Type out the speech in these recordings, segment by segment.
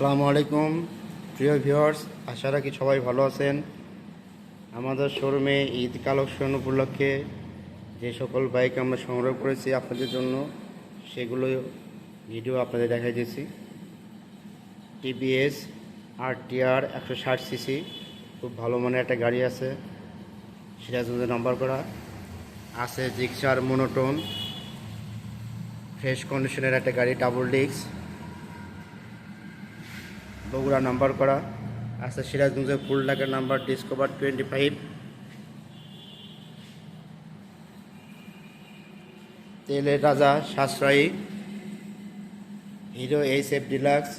আসসালামু আলাইকুম। প্রিয় ভিউয়ার্স, আশা রাখি সবাই ভালো আছেন। আমাদের শোরুমে ঈদ কালেকশন উপলক্ষে যে সকল বাইক আমরা সংগ্রহ করেছি আপনাদের জন্য, সেগুলো ভিডিও আপনাদের দেখাই দিয়েছি। টিভিএস আর টিআর একশো ষাট সিসি, খুব ভালো মানের একটা গাড়ি আছে। সেটা সিরাজগঞ্জে নাম্বার করা। আছে জিক্সার, মোনোটোন, ফ্রেশ কন্ডিশনের একটা গাড়ি, ডাবল ডিস্ক। বগুড়া নাম্বার করা। আছে সিরাজগঞ্জের ফুল ডাকের নাম্বার ডিসকভার টোয়েন্টি ফাইভ তেলের রাজা সাশ্রয়ী। Hero H F Deluxe.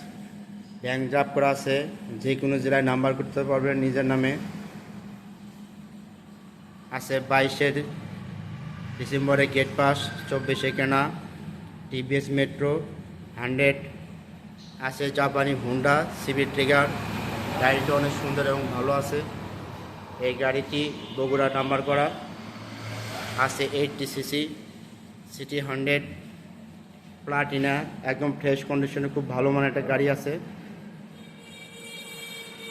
Bank draft করা আছে। যে কোনো জেলায় নাম্বার করতে পারবেন নিজের নামে। আছে বাইশের ডিসেম্বরে গেট পাস, চব্বিশে কেনা। TVS Metro, hundred. আছে জাপানি হুন্ডা সিভি ট্রিগার গাড়িটি অনেক সুন্দর এবং ভালো আছে। এই গাড়িটি বগুড়া নাম্বার করা। আছে eighty CC CT hundred Platina একদম ফ্রেশ কন্ডিশনে খুব ভালো মানের একটা গাড়ি আছে।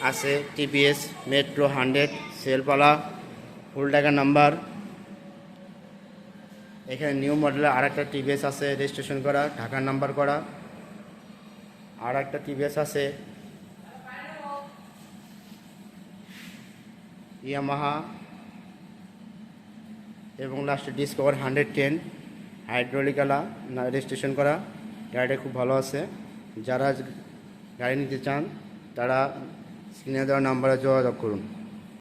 আছে টিভিএস মেট্রো হান্ড্রেড সেলপালা ফুল টাকা নাম্বার এখানে নিউ মডেলের আর একটা টিভিএস আছে রেজিস্ট্রেশন করা, ঢাকার নাম্বার করা। আর একটা টিভিএস আছে। ইয়ামাহা। এবং লাস্টে ডিসকভার হান্ড্রেড টেন হাইড্রোলিকালা রেজিস্ট্রেশন করা। গাড়িটা খুব ভালো আছে। যারা গাড়ি নিতে চান, তারা স্ক্রিনে দেওয়ার নাম্বারে যোগাযোগ করুন।